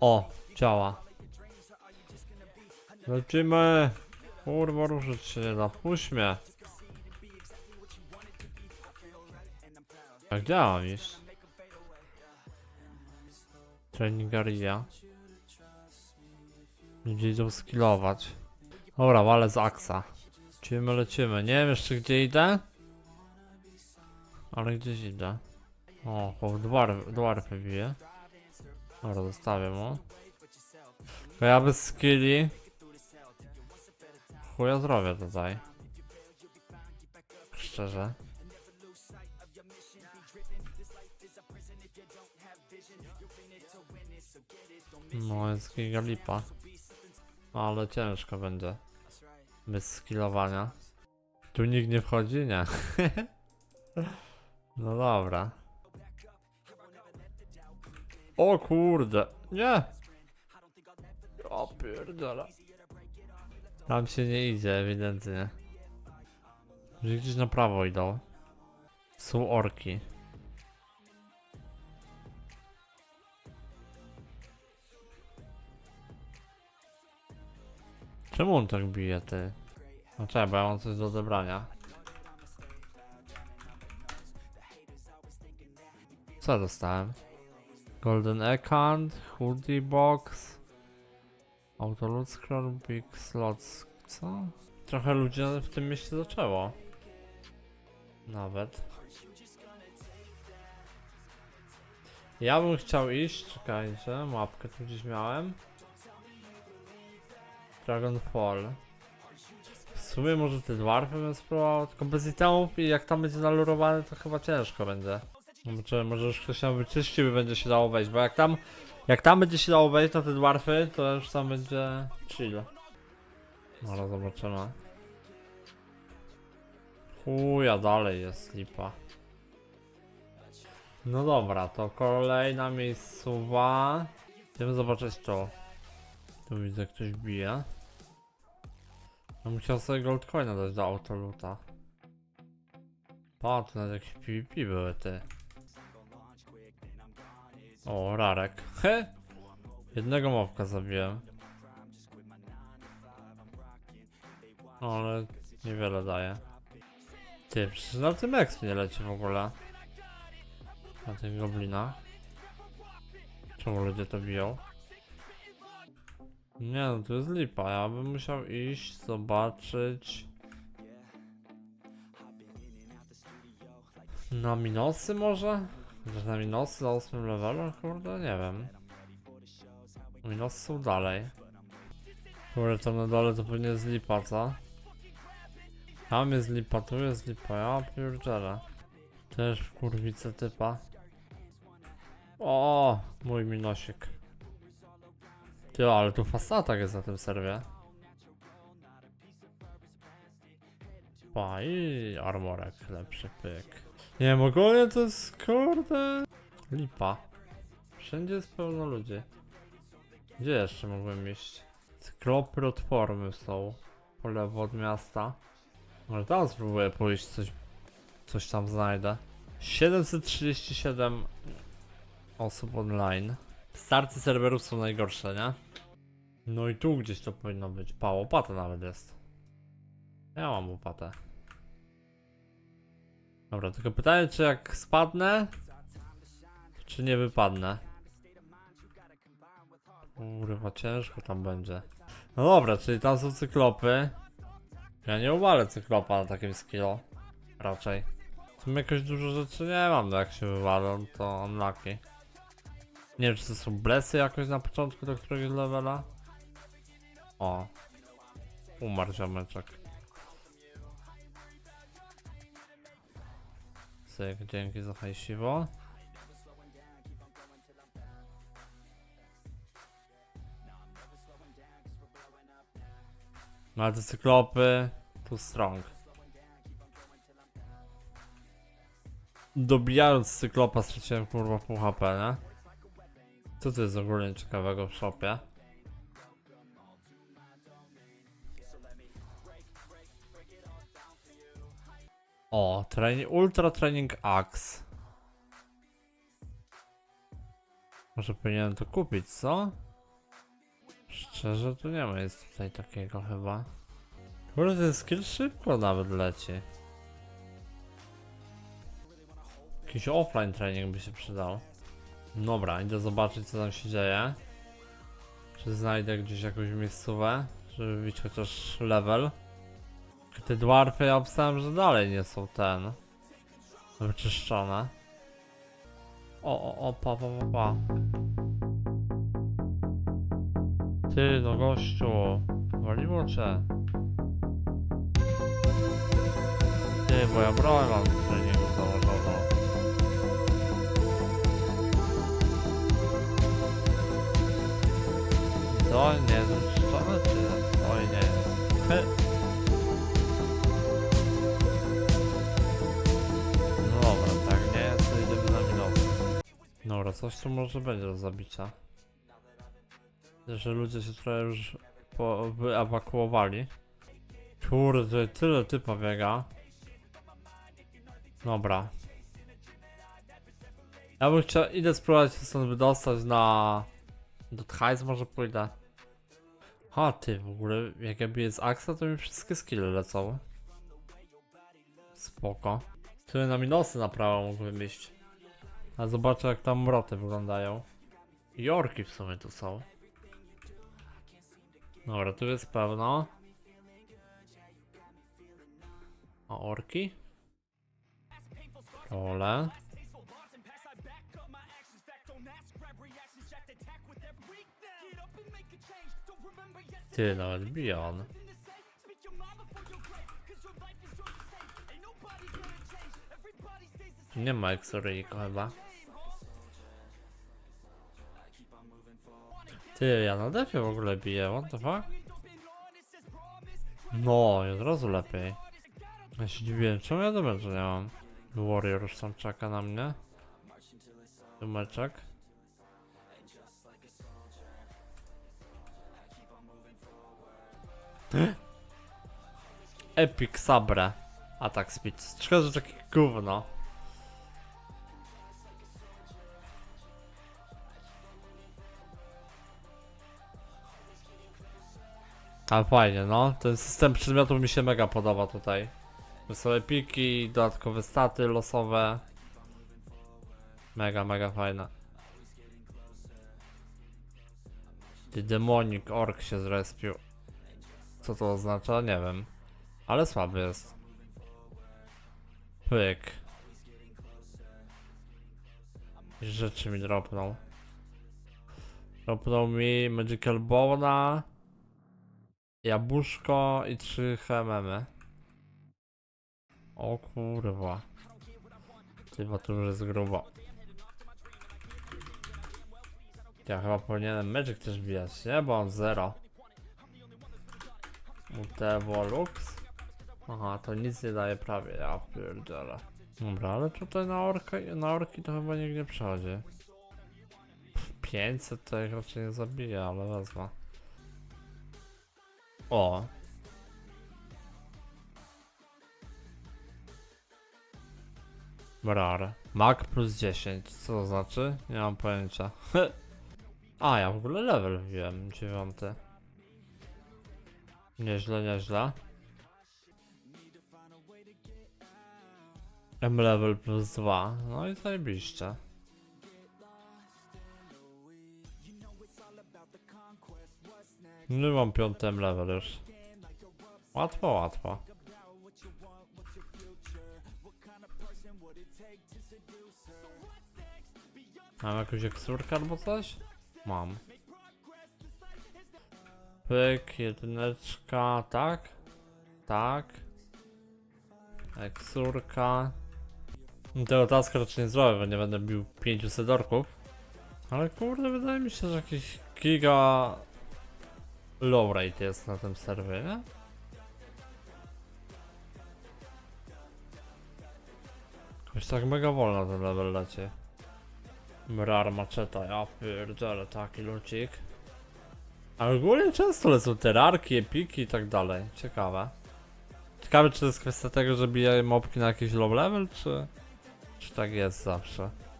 O, działa. Lecimy. Kurwa, ruszyć się nie da. Puść mnie. Jak działa iść? Treningaria. Ludzie idą skillować. Dobra, ale z aksa. Lecimy, lecimy. Nie wiem jeszcze gdzie idę. Ale gdzieś idę. O, po dwarf, dwarfy bije. Dobra, zostawię mu. Bo ja bez skilli. Chuja zrobię tutaj. Szczerze. No jest giga lipa. Ale ciężko będzie. Bez skillowania. Tu nikt nie wchodzi? Nie. no dobra. O kurde. Nie. O pierdolę. Tam się nie idzie ewidentnie. Że gdzieś na prawo idą. Są orki. Czemu on tak bije ty? No czekaj, bo ja mam coś do odebrania. Co dostałem? Golden Account, Hoodie Box, Autoloot Scroll, Big Slots. Co? Trochę ludzi w tym mieście zaczęło. Nawet. Ja bym chciał iść, czekajcie, mapkę tu gdzieś miałem. Dragonfall. W sumie może te dwarfy bym spróbował, tylko bez itemów i jak tam będzie nalurowany to chyba ciężko będzie. No, Może, może już ktoś tam i będzie się dało wejść, bo jak tam, jak tam będzie się dało wejść na te dwarfy, to już tam będzie chill. Ale zobaczymy. Chuja, dalej jest lipa. No dobra, to kolejna miejscowa. Chcemy zobaczyć to. Tu widzę ktoś bije. No musiał sobie goldcoina dać do autoluta. Pa, tu nawet jakieś PvP były ty. O, Rarek. He! Jednego mobka zabiłem. No, ale niewiele daje. Ty, przecież na tym exp nie leci w ogóle. Na tych goblinach. Czemu ludzie to biją? Nie no, to jest lipa. Ja bym musiał iść, zobaczyć. Na minosy może? Chociaż na minosy na 8 levelu? Kurde, nie wiem. Minosy są dalej. Kurde, tam na dole to pewnie jest lipa, co? Tam jest lipa, tu jest lipa, ja pierdzielę. Też w kurwice typa. O, mój minosik. Ty, ale tu fast attack jest na tym serwie. Pa, i armorek lepszy pyk. Nie wiem, ogólnie to jest kurde. Lipa. Wszędzie jest pełno ludzi. Gdzie jeszcze mogłem iść? Sklopy platformy są. Po lewo od miasta. Może tam spróbuję pójść, coś, coś tam znajdę. 737 osób online. Starty serwerów są najgorsze, nie? No i tu gdzieś to powinno być. Pa, łopata nawet jest. Ja mam łopatę. Dobra, tylko pytanie, czy jak spadnę, czy nie wypadnę? Kurwa, ciężko tam będzie. No dobra, czyli tam są cyklopy. Ja nie uwalę cyklopa na takim skillu. Raczej. W sumie jakoś dużo rzeczy nie mam, no jak się wywalą, to unlucky. Nie wiem, czy to są blesy jakoś na początku do któregoś levela? O. Umarł ziomeczek. Syk, dzięki za hajsiwo. No ale te cyklopy, tu strong. Dobijając cyklopa straciłem kurwa pół HP, nie? Co to jest ogólnie ciekawego w shopie? O, trening, Ultra Training Axe. Może powinienem to kupić, co? Szczerze, tu nie ma nic tutaj takiego chyba. Kurde, ten skill szybko nawet leci. Jakiś offline training by się przydał. Dobra, idę zobaczyć co tam się dzieje. Czy znajdę gdzieś jakąś miejscówę, żeby mieć chociaż level. Te dwarfy ja obstałem, że dalej nie są ten. Wyczyszczone. O, o, o, pa, pa, pa, pa. Ty, no gościu. Waliło cię. Ty, bo ja broń mam w treningu założoną. To nie jest wyczyszczone, czy Oj, nie jest. Dobra, coś tu może będzie do zabicia. Że ludzie się trochę już po, wyewakuowali. Kurde, tyle typa biega. Dobra. Ja bym chciał, idę spróbować się stąd wydostać na... Do Tchajs może pójdę. Ha, ty, w ogóle, jak ja biję z Axa, to mi wszystkie skille lecą. Spoko. Tyle na minusy na prawo mógłbym iść. A zobaczę jak tam mroty wyglądają. Jorki w sumie tu są. Dobra, tu jest pełno. A orki? Ole. Ty, nawet Bion. Nie ma Exoryjko chyba. Ty, ja na defie w ogóle biję, what the fuck? No, i od razu lepiej. Ja się dziwiłem, czemu ja dobrze nie mam? Warrior już tam czeka na mnie. Dumeczek. Epic Sabre. Atak speed. Szkoda, że takie gówno. Ale fajnie, no. Ten system przedmiotów mi się mega podoba tutaj. Wesołe piki, dodatkowe staty losowe. Mega, mega fajne. Ty demonik ork się zrespił. Co to oznacza? Nie wiem. Ale słaby jest. Pyk. Rzeczy mi dropnął. Dropnął mi Magical Bona, Jabłuszko i trzy HMM. O kurwa. Chyba tu już jest grubo. Ja chyba powinienem Magic też bijać, nie? Bo on zero. Mutevo Lux. Aha, to nic nie daje prawie, ja pierdzielę. Dobra, ale tutaj na, orka, na orki to chyba nikt nie przechodzi. 500 to ich raczej nie zabije, ale wezmę. O. Brar. Mag plus 10. Co to znaczy? Nie mam pojęcia. A, ja w ogóle level wbiłem, dziewiąty. Nieźle, nieźle. M level plus 2. No i zajebiście. Nie mam piąty level już. Łatwo, łatwo. Mam jakąś eksurkę albo coś? Mam. Pyk, jedyneczka, tak? Tak. Eksurka. Tego taska raczej nie zrobię, bo nie będę bił 500 orków. Ale kurde, wydaje mi się, że jakiś giga low rate jest na tym serwie, nie? Jakoś tak mega wolno ten level lecie. Mrar maczeta, ja pierdzielę, taki lucik. Ale ogólnie często lecą terarki, epiki i tak dalej. Ciekawe. Ciekawe czy to jest kwestia tego, że bijają mobki na jakiś low level, czy... Czy tak jest zawsze?